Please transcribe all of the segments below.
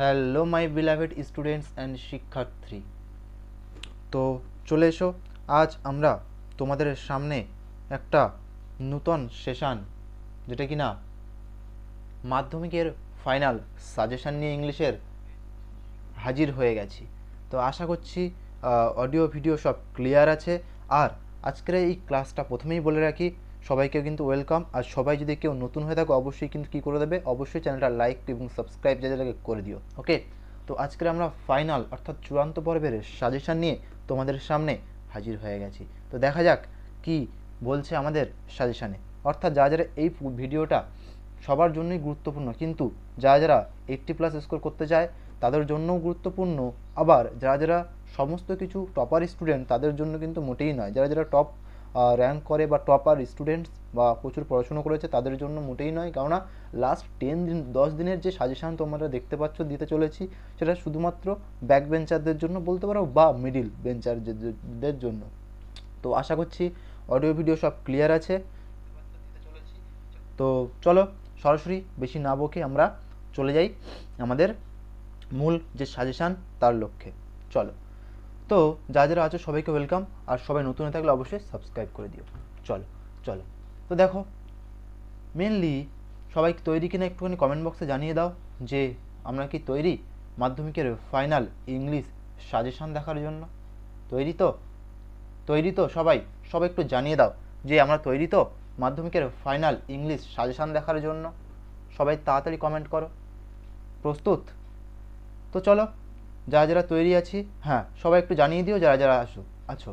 Hello my beloved students and শিক্ষার্থী। তো চলে এসো, আজ আমরা তোমাদের সামনে একটা নূতন সেশন, যেটা কি না? মাধ্যমিকের ফাইনাল সাজেশন নিয়ে ইংলিশের হাজির হয়ে গেছি। তো আশা করছি অডিও, ভিডিও সব ক্লিয়ার আছে। আর আজকের এই ক্লাসটা প্রথমেই বলে রাখি সবাইকে কিন্তু ওয়েলকাম। আর সবাই যদি কেউ নতুন হয়ে থাকে, অবশ্যই কিন্তু কী করে দেবে? অবশ্যই চ্যানেলটা লাইক এবং সাবস্ক্রাইব যা যাকে করে দিও, ওকে? তো আজকের আমরা ফাইনাল, অর্থাৎ চূড়ান্ত পর্বের সাজেশন নিয়ে তোমাদের সামনে হাজির হয়ে গেছি। তো দেখা যাক কি বলছে আমাদের সাজেশানে। অর্থাৎ যারা যারা এই ভিডিওটা সবার জন্যই গুরুত্বপূর্ণ, কিন্তু যারা যারা এইট্টি প্লাস স্কোর করতে চায়, তাদের জন্যও গুরুত্বপূর্ণ। আবার যারা যারা সমস্ত কিছু টপার স্টুডেন্ট তাদের জন্য কিন্তু মোটেই নয়। যারা যারা টপ র্যাঙ্ক করে বা টপার স্টুডেন্টস বা প্রচুর পড়াশুনো করেছে তাদের জন্য মোটেই নয়। কেননা লাস্ট টেন দিন, দশ দিনের যে সাজেশান তোমরা দেখতে পাচ্ছ, দিতে চলেছি, সেটা শুধুমাত্র ব্যাক বেঞ্চারদের জন্য বলতে পারো বা মিডিল বেঞ্চারদের জন্য। তো আশা করছি অডিও ভিডিও সব ক্লিয়ার আছে। তো চলো সরাসরি বেশি না বকে আমরা চলে যাই আমাদের মূল যে সাজেশান তার লক্ষ্যে। চলো। তো যা যারা আছো সবাইকে ওয়েলকাম আর সবাই নতুন থাকলে অবশ্যই সাবস্ক্রাইব করে দিও। চলো চলো। তো দেখো মেনলি সবাই তৈরি কিনা একটুখানি কমেন্ট বক্সে জানিয়ে দাও যে আমরা কি তৈরি মাধ্যমিকের ফাইনাল ইংলিশ সাজেশান দেখার জন্য? তৈরি তো? তৈরি তো সবাই? সবাই একটু জানিয়ে দাও যে আমরা তৈরি তো মাধ্যমিকের ফাইনাল ইংলিশ সাজেশান দেখার জন্য? সবাই তাড়াতাড়ি কমেন্ট করো। প্রস্তুত? তো চলো যারা যারা তৈরি আছি হ্যাঁ সবাই একটু জানিয়ে দিও যারা যারা আসো, আছো।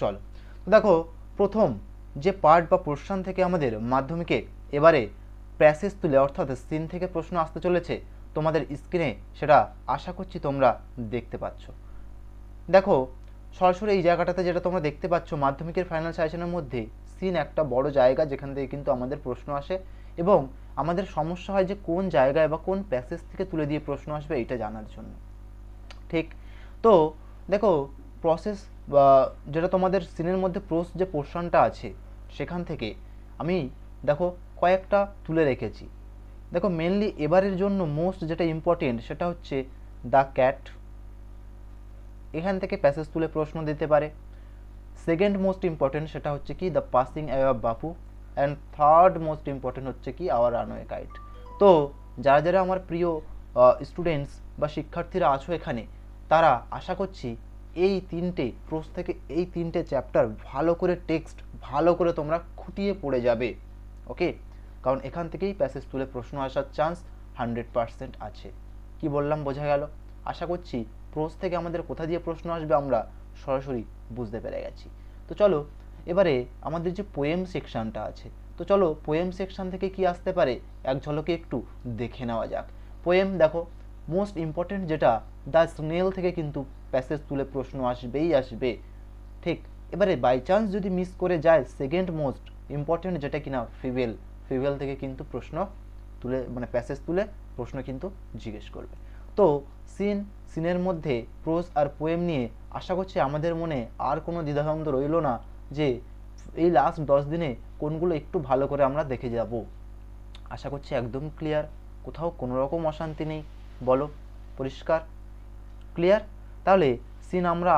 চলো। দেখো, প্রথম যে পার্ট বা পোর্শন থেকে আমাদের মাধ্যমিকে এবারে প্যাসেজ তুলে, অর্থাৎ সিন থেকে প্রশ্ন আসতে চলেছে, তোমাদের স্ক্রিনে সেটা আশা করছি তোমরা দেখতে পাচ্ছ। দেখো, সরাসরি এই জায়গাটাতে যেটা তোমরা দেখতে পাচ্ছ, মাধ্যমিকের ফাইনাল সাজেশনের মধ্যে সিন একটা বড় জায়গা যেখান থেকে কিন্তু আমাদের প্রশ্ন আসে এবং আমাদের সমস্যা হয় যে কোন জায়গায় বা কোন প্যাসেজ থেকে তুলে দিয়ে প্রশ্ন আসবে এটা জানার জন্য। ঠিক? তো দেখো প্রসেস বা যেটা তোমাদের সিনের মধ্যে প্রোস যে পোর্শনটা আছে, সেখান থেকে আমি দেখো কয়েকটা তুলে রেখেছি। দেখো মেনলি এবারের জন্য মোস্ট যেটা ইম্পর্টেন্ট সেটা হচ্ছে দ্য ক্যাট এখান থেকে প্যাসেজ তুলে প্রশ্ন দিতে পারে। সেকেন্ড মোস্ট ইম্পর্টেন্ট সেটা হচ্ছে কি? The passing away Bapu. And third most important হচ্ছে কি আওয়ার রানওয়ে গাইড তো যারা যারা আমার প্রিয় স্টুডেন্টস বা শিক্ষার্থীরা আছো এখানে, তারা আশা করছি এই তিনটে, প্রোস থেকে এই তিনটে চ্যাপ্টার ভালো করে টেক্সট ভালো করে তোমরা খুঁটিয়ে পড়ে যাবে ওকে কারণ এখান থেকেই প্যাসেজ তুলে প্রশ্ন আসার চান্স হান্ড্রেড পারসেন্ট আছে। কি বললাম, বোঝা গেল? আশা করছি প্রোস থেকে আমাদের কোথা দিয়ে প্রশ্ন আসবে আমরা সরাসরি বুঝতে পেরে গেছি। তো চলো এবারে আমাদের যে পোয়েম সেকশানটা আছে, তো চলো পোয়েম সেকশান থেকে কি আসতে পারে? এক ঝলকে একটু দেখে নেওয়া যাক। পোয়েম দেখো মোস্ট ইম্পর্টেন্ট যেটা দ্য স্নেল থেকে কিন্তু প্যাসেজ তুলে প্রশ্ন আসবেই আসবে। ঠিক, এবারে বাই চান্স যদি মিস করে যায় সেকেন্ড মোস্ট ইম্পর্টেন্ট যেটা কিনা ফিভেল ফিভেল থেকে কিন্তু প্রশ্ন তুলে মানে প্যাসেজ তুলে প্রশ্ন কিন্তু জিজ্ঞেস করবে। তো সিন সিনের মধ্যে প্রোজ আর পোয়েম নিয়ে আশা করছি আমাদের মনে আর কোনো দ্বিধাদ্বন্দ্ব রইল না। যে এই লাস্ট দশ দিনে কোনগুলো একটু ভালো করে আমরা দেখে যাব। আশা করছি একদম ক্লিয়ার কোথাও কোনো রকম অশান্তি নেই। বলো, পরিষ্কার? ক্লিয়ার তাহলে সিন আমরা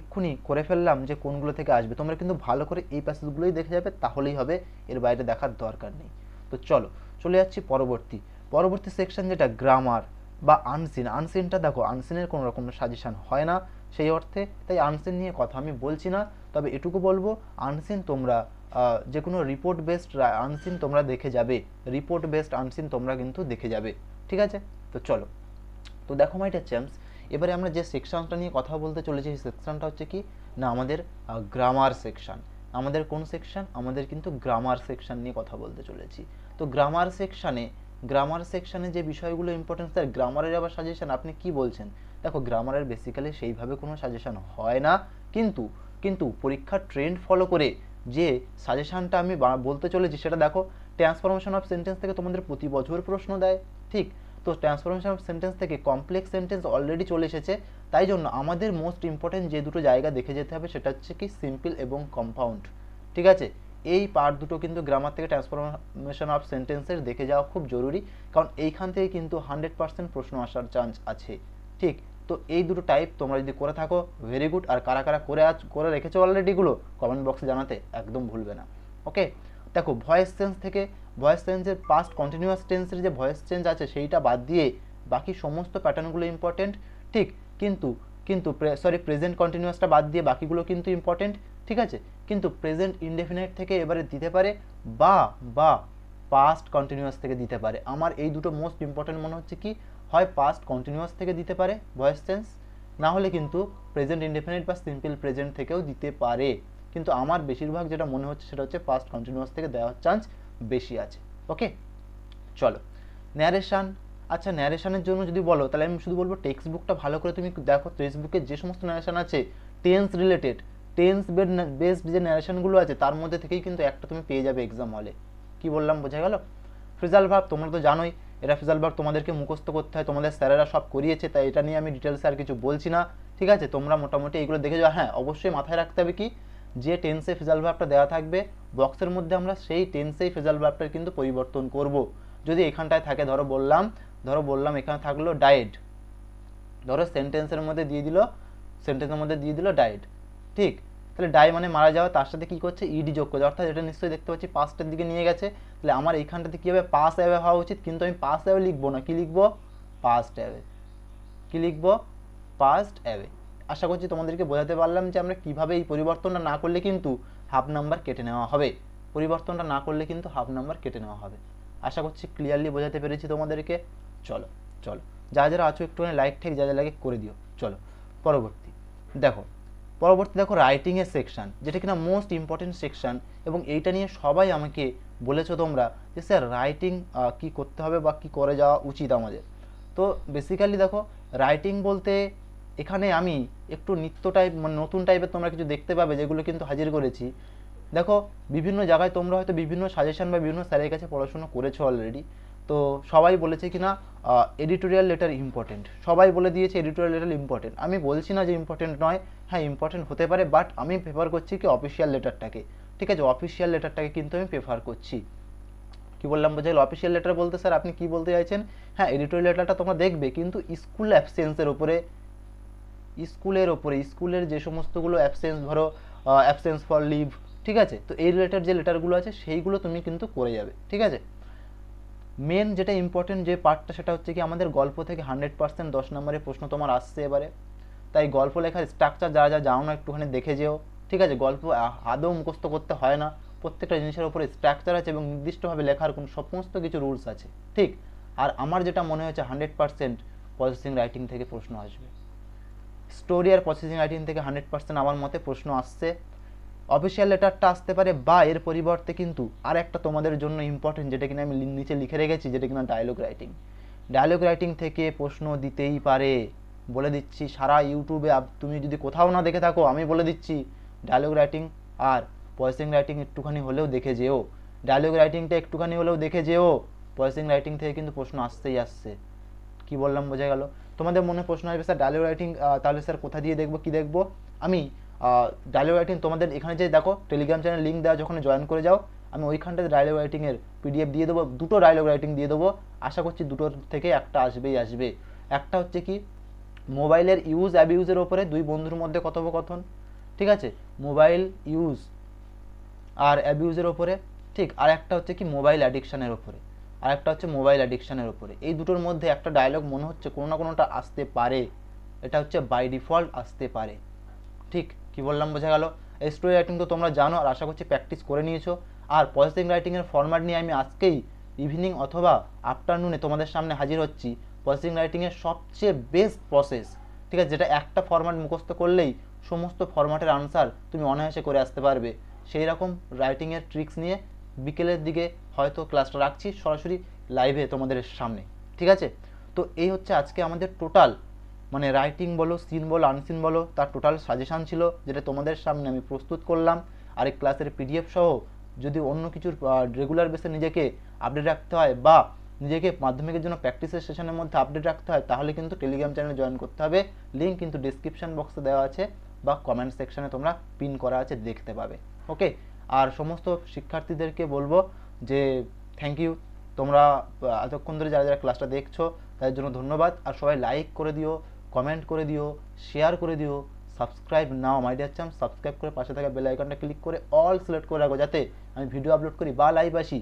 এক্ষুনি করে ফেললাম যে কোনগুলো থেকে আসবে। তোমরা কিন্তু ভালো করে এই প্যাসেজগুলোই দেখে যাবে, তাহলেই হবে, এর বাইরে দেখার দরকার নেই। তো চলো, চলে যাচ্ছি পরবর্তী। পরবর্তী সেকশন যেটা গ্রামার বা আনসিন আনসিনটা দেখো আনসিনের কোনো রকম সাজেশান হয় না। সেই অর্থে তাই আনসিন নিয়ে কথা আমি বলছি না। তবে এটুকু বলব আনসিন তোমরা যে কোনো রিপোর্ট বেসড আনসিন তোমরা দেখে যাবে। রিপোর্ট বেসড আনসিন তোমরা কিন্তু দেখে যাবে। ঠিক আছে? তো চলো। তো দেখো মাইটা চ্যাম্পস এবারে আমরা যে সেকশনটা নিয়ে কথা বলতে চলেছি, সেই সেকশনটা হচ্ছে কি? না, আমাদের গ্রামার সেকশন আমাদের কোন সেকশন আমাদের কিন্তু গ্রামার সেকশন নিয়ে কথা বলতে চলেছি। তো গ্রামার সেকশানে গ্রামার সেকশানে যে বিষয়গুলো ইম্পর্টেন্স তার গ্রামারের আবার সাজেশন আপনি কি বলছেন? দেখো গ্রামারের বেসিক্যালি সেইভাবে কোনো সাজেশন হয় না, কিন্তু কিন্তু পরীক্ষার ট্রেন্ড ফলো করে যে সাজেশনটা আমি বলতে চলেছি, সেটা দেখো ট্রান্সফরমেশন অফ সেন্টেন্স থেকে তোমাদের প্রতি বছর প্রশ্ন দেয়, ঠিক? তো ট্রান্সফরমেশন অফ সেন্টেন্স থেকে কমপ্লেক্স সেন্টেন্স অলরেডি চলে এসেছে, তাই জন্য আমাদের মোস্ট ইম্পর্টেন্ট যে দুটো জায়গা দেখে যেতে হবে, সেটা হচ্ছে কি সিম্পল এবং কম্পাউন্ড ঠিক আছে? এই পার্ট দুটো কিন্তু গ্রামার থেকে ট্রান্সফরমেশন অফ সেন্টেন্সের দেখে যাওয়া খুব জরুরি। কারণ এইখান থেকে কিন্তু হান্ড্রেড পার্সেন্ট প্রশ্ন আসার চান্স আছে। ঠিক? তো এই দুটো টাইপ তোমরা যদি করে থাকো ভেরি গুড আর কারা কারা করে আজ করে রেখেছো অলরেডিগুলো কমেন্ট বক্সে জানাতে একদম ভুলবে না। ওকে দেখো ভয়েস চেঞ্জ থেকে ভয়েস চেঞ্জের পাস্ট কন্টিনিউয়াস টেন্সের যে ভয়েস চেঞ্জ আছে, সেইটা বাদ দিয়ে বাকি সমস্ত প্যাটার্নগুলো ইম্পর্টেন্ট ঠিক? কিন্তু কিন্তু সরি প্রেজেন্ট কন্টিনিউয়াসটা বাদ দিয়ে বাকিগুলো কিন্তু ইম্পর্টেন্ট ঠিক আছে? কিন্তু প্রেজেন্ট ইনডেফিনাইট থেকে এবারে দিতে পারে বা বা পাস্ট কন্টিনিউয়াস থেকে দিতে পারে। আমার এই দুটো মোস্ট ইম্পর্টেন্ট মনে হচ্ছে কি? হয় পাস্ট কন্টিনিউয়াস থেকে দিতে পারে ভয়েস চেঞ্জ না হলে কিন্তু প্রেজেন্ট ইনডেফিনাইট বা সিম্পল প্রেজেন্ট থেকেও দিতে পারে। কিন্তু আমার বেশিরভাগ যেটা মনে হচ্ছে সেটা হচ্ছে পাস্ট কন্টিনিউয়াস থেকে দেওয়ার চান্স বেশি আছে। ওকে চলো। ন্যারেশান আচ্ছা ন্যারেশানের জন্য যদি বলো, তাহলে আমি শুধু বলব টেক্সট বুকটা ভালো করে তুমি দেখো। টেক্সট বুকে যে সমস্ত ন্যারেশান আছে tense related tense bed based যে ন্যারেশনগুলো আছে, তার মধ্যে থেকেই কিন্তু একটা তুমি পেয়ে যাবে এক্সাম হলে কি বললাম, বোঝা গেল? ফ্রিজাল ভাব, তোমরা তো জানোই এটা ফ্রিজাল ভাব তোমাদেরকে মুখস্থ করতে হয়, তোমাদের স্যারেরা সব করিয়েছে, তাই এটা নিয়ে আমি ডিটেলসে আর কিছু বলছি না, ঠিক আছে? তোমরা মোটামুটি এইগুলো দেখে যাও। হ্যাঁ অবশ্যই মাথায় রাখতে হবে কি, যে টেন্সে ফিজাল ভাবটা দেওয়া থাকবে বক্সের মধ্যে আমরা সেই টেন্সেই ফিজাল ভাবটার কিন্তু পরিবর্তন করব। যদি এখানটায় থাকে, ধরো বললাম ধরো বললাম, এখানে থাকল ডায়েট ধরো সেন্টেন্সের মধ্যে দিয়ে দিল সেন্টেন্সের মধ্যে দিয়ে দিল ডায়েট ঠিক? তাহলে ডাই মানে মারা যাওয়া, তার সাথে কি করছে? ইডি যোগ করছে। অর্থাৎ এটা নিশ্চয়ই দেখতে পাচ্ছি পাস্টের দিকে নিয়ে গেছে। তাহলে আমার এইখানটাতে কী হবে পাস অ্যাওয়ে হওয়া উচিত? কিন্তু আমি পাস অ্যাওয়ে লিখব না। কি লিখব? পাস্ট অ্যাওয়ে কি লিখব? পাস্ট অ্যাওয়ে আশা করছি তোমাদেরকে বোঝাতে পারলাম যে আমরা কীভাবে এই পরিবর্তনটা না করলে কিন্তু হাফ নাম্বার কেটে নেওয়া হবে। পরিবর্তনটা না করলে কিন্তু হাফ নাম্বার কেটে নেওয়া হবে। আশা করছি ক্লিয়ারলি বোঝাতে পেরেছি তোমাদেরকে। চলো চলো। যা যারা আছো একটুখানি লাইক ঠেক যা যা লাগে করে দিও। চলো, পরবর্তী। দেখো পরবর্তী দেখো রাইটিংয়ের সেকশান যেটা কিনা মোস্ট ইম্পর্টেন্ট সেকশান এবং এইটা নিয়ে সবাই আমাকে বলেছ তোমরা যে স্যার রাইটিং কি করতে হবে বা কি করে যাওয়া উচিত আমাদের। তো বেসিক্যালি দেখো রাইটিং বলতে এখানে আমি একটু নিত্য টাইপ মানে নতুন টাইপের তোমরা কিছু দেখতে পাবে, যেগুলো কিন্তু হাজির করেছি। দেখো বিভিন্ন জায়গায় তোমরা হয়তো বিভিন্ন সাজেশন বা বিভিন্ন স্যারের কাছে পড়াশোনা করেছ অলরেডি তো সবাই বলেছে কি না এডিটোরিয়াল লেটার ইম্পর্টেন্ট সবাই বলে দিয়েছে এডিটোরিয়াল লেটার ইম্পর্টেন্ট আমি বলছি না যে ইম্পর্টেন্ট নয়। হ্যাঁ ইম্পর্টেন্ট হতে পারে বাট আমি প্রেফার করছি কি অফিসিয়াল লেটারটাকে ঠিক আছে অফিসিয়াল লেটারটাকে কিন্তু আমি প্রেফার করছি। কি বললাম বোঝা গেল অফিসিয়াল লেটার বলতে স্যার আপনি কি বলতে চাইছেন? হ্যাঁ এডিটোরিয়াল লেটারটা তোমরা দেখবে, কিন্তু স্কুল অ্যাবসেন্সের ওপরে স্কুলের ওপরে স্কুলের যে সমস্তগুলো অ্যাবসেন্স ধরো অ্যাবসেন্স ফর লিভ ঠিক আছে? তো এই রিলেটেড যে লেটারগুলো আছে, সেইগুলো তুমি কিন্তু করে যাবে, ঠিক আছে? মেন যেটা ইম্পর্টেন্ট যে পার্টটা সেটা হচ্ছে কি আমাদের গল্প থেকে হান্ড্রেড পার্সেন্ট দশ নম্বরের প্রশ্ন তোমার আসছে এবারে। তাই গল্প লেখার স্ট্রাকচার যারা যা জানো না একটুখানি দেখে যেও। ঠিক আছে, গল্প আদৌ মুখস্থ করতে হয় না। প্রত্যেকটা জিনিসের উপরে স্ট্রাকচার আছে এবং নির্দিষ্টভাবে লেখার কোনো সমস্ত কিছু রুলস আছে। ঠিক? আর আমার যেটা মনে হয়েছে হান্ড্রেড পার্সেন্ট প্রসেসিং রাইটিং থেকে প্রশ্ন আসবে। স্টোরি আর প্রসেসিং রাইটিং থেকে হান্ড্রেড পার্সেন্ট আমার মতে প্রশ্ন আসছে। অফিসিয়াল লেটারটা আসতে পারে বা এর পরিবর্তে কিন্তু আর একটা তোমাদের জন্য ইম্পর্টেন্ট যেটা কিনা আমি নিচে লিখে রেখেছি, যেটা কিনা ডায়লগ রাইটিং ডায়লগ রাইটিং থেকে প্রশ্ন দিতেই পারে। বলে দিচ্ছি, সারা ইউটিউবে তুমি যদি কোথাও না দেখে থাকো, আমি বলে দিচ্ছি ডায়লগ রাইটিং আর পয়সিং রাইটিং একটুখানি হলেও দেখে যেও। ডায়লগ রাইটিংটা একটুখানি হলেও দেখে যেও। পয়সিং রাইটিং থেকে কিন্তু প্রশ্ন আসতেই আসছে। কি বললাম, বোঝা গেল? তোমাদের মনে প্রশ্ন আসবে, স্যার ডায়লগ রাইটিং তাহলে স্যার কোথা দিয়ে দেখব, কি দেখব? আমি ডায়লগ রাইটিং তোমাদের এখানে যে দেখো টেলিগ্রাম চ্যানেল লিঙ্ক দেওয়া যখন জয়েন করে যাও। আমি ওইখানটাতে ডায়লগ রাইটিংয়ের পিডিএফ দিয়ে দেবো, দুটো ডায়লগ রাইটিং দিয়ে দেবো। আশা করছি দুটোর থেকে একটা আসবেই আসবে। একটা হচ্ছে কি মোবাইলের ইউজ অ্যাবিউজের ওপরে দুই বন্ধুর মধ্যে কথোপকথন, ঠিক আছে? মোবাইল ইউজ আর অ্যাবিউজের ওপরে, ঠিক? আর একটা হচ্ছে কি মোবাইল অ্যাডিকশানের ওপরে। আর একটা হচ্ছে মোবাইল অ্যাডিকশানের ওপরে। এই দুটোর মধ্যে একটা ডায়লগ মনে হচ্ছে কোনো না কোনোটা আসতে পারে। এটা হচ্ছে বাই ডিফল্ট আসতে পারে। ঠিক? কি বললাম, বোঝা গেল? স্টোরি রাইটিং তো তোমরা জানো আর আশা করছি প্র্যাকটিস করে নিয়েছো। আর পজিটিভ রাইটিংয়ের ফরম্যাট নিয়ে আমি আজকেই ইভিনিং অথবা আফটারনুনে তোমাদের সামনে হাজির হচ্ছি। পজিটিভ রাইটিংয়ের সবচেয়ে বেস্ট প্রসেস ঠিক আছে? যেটা একটা ফরম্যাট মুখস্থ করলেই সমস্ত ফরম্যাটের আনসার তুমি অনায়াসে করে আসতে পারবে। সেই রকম রাইটিংয়ের ট্রিক্স নিয়ে বিকেলের দিকে হয়তো ক্লাসটা রাখছি সরাসরি লাইভে তোমাদের সামনে, ঠিক আছে? তো এই হচ্ছে আজকে আমাদের টোটাল মানে রাইটিং বলো সিন বলো আনসিন বলো, তার টোটাল সাজেশান ছিল যেটা তোমাদের সামনে আমি প্রস্তুত করলাম। আর এই ক্লাসের পিডিএফ সহ যদি অন্য কিছুর রেগুলার বেসে নিজেকে আপডেট রাখতে হয় বা নিজেকে মাধ্যমিকের জন্য প্র্যাকটিসের সেশনের মধ্যে আপডেট রাখতে হয়, তাহলে কিন্তু টেলিগ্রাম চ্যানেলে জয়েন করতে হবে। লিঙ্ক কিন্তু ডিসক্রিপশান বক্সে দেওয়া আছে বা কমেন্ট সেকশানে তোমরা পিন করা আছে, দেখতে পাবে। ওকে আর সমস্ত শিক্ষার্থীদেরকে বলব যে থ্যাংক ইউ তোমরা এতক্ষণ ধরে যারা যারা ক্লাসটা দেখছ, তাদের জন্য ধন্যবাদ। আর সবাই লাইক করে দিও। কমেন্ট করে দিও শেয়ার করে দিও subscribe now my dear subscribe করে পাশে থাকা বেল আইকনটা ক্লিক করে অল সিলেক্ট করে রাখো যাতে আমি ভিডিও আপলোড করি বা লাইভ আসি,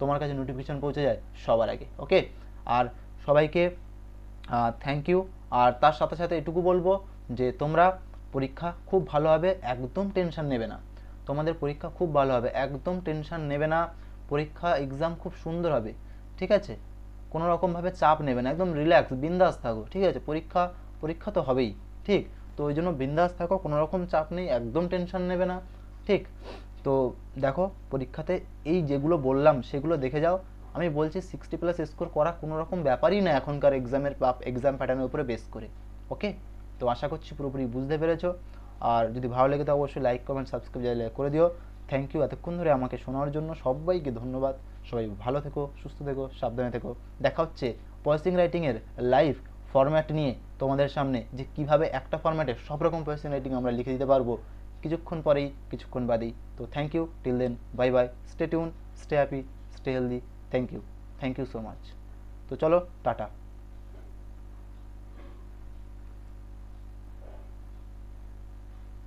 তোমার কাছে নোটিফিকেশন পৌঁছে যায় সবার আগে ওকে আর সবাইকে থ্যাংক ইউ আর তার সাথে সাথে এটুকু বলব যে তোমরা পরীক্ষা খুব ভালো হবে, একদম টেনশন নেবে না। তোমাদের পরীক্ষা খুব ভালো হবে, একদম টেনশন নেবে না। পরীক্ষা এক্সাম খুব সুন্দর হবে, ঠিক আছে? কোনো রকমভাবে চাপ নেবে না, একদম রিল্যাক্স বিন্দাস থাকো, ঠিক আছে? পরীক্ষা পরীক্ষা তো হবেই, ঠিক? তো ওই জন্য বিন্দাস থাকো, কোনো রকম চাপ নেই, একদম টেনশন নেবে না, ঠিক? তো দেখো, পরীক্ষাতে এই যেগুলো বললাম, সেগুলো দেখে যাও। আমি বলছি সিক্সটি প্লাস স্কোর করা কোনো রকম ব্যাপারই না এখনকার এক্সামের এক্সাম প্যাটার্নের উপরে বেস করে ওকে তো আশা করছি পুরোপুরি বুঝতে পেরেছ। আর যদি ভালো লেগে তো অবশ্যই লাইক কমেন্ট সাবস্ক্রাইব করে দিও। থ্যাংক ইউ এতক্ষণ ধরে আমাকে শোনার জন্য সবাইকে ধন্যবাদ। সবাই ভালো থেকো, সুস্থ থেকো, সাবধানে থেকো। দেখা হচ্ছে পয়সিং রাইটিংয়ের লাইভ ফরম্যাট নিয়ে। তোমাদের সামনে যে কীভাবে একটা ফর্ম্যাটে সব রকম কোয়েশ্চেন রাইটিং আমরা লিখে দিতে পারব, কিছুক্ষণ পরেই, কিছুক্ষণ বাদেই। তো thank you till then bye bye stay tune stay happy stay healthy thank you thank you so much তো চলো, টাটা।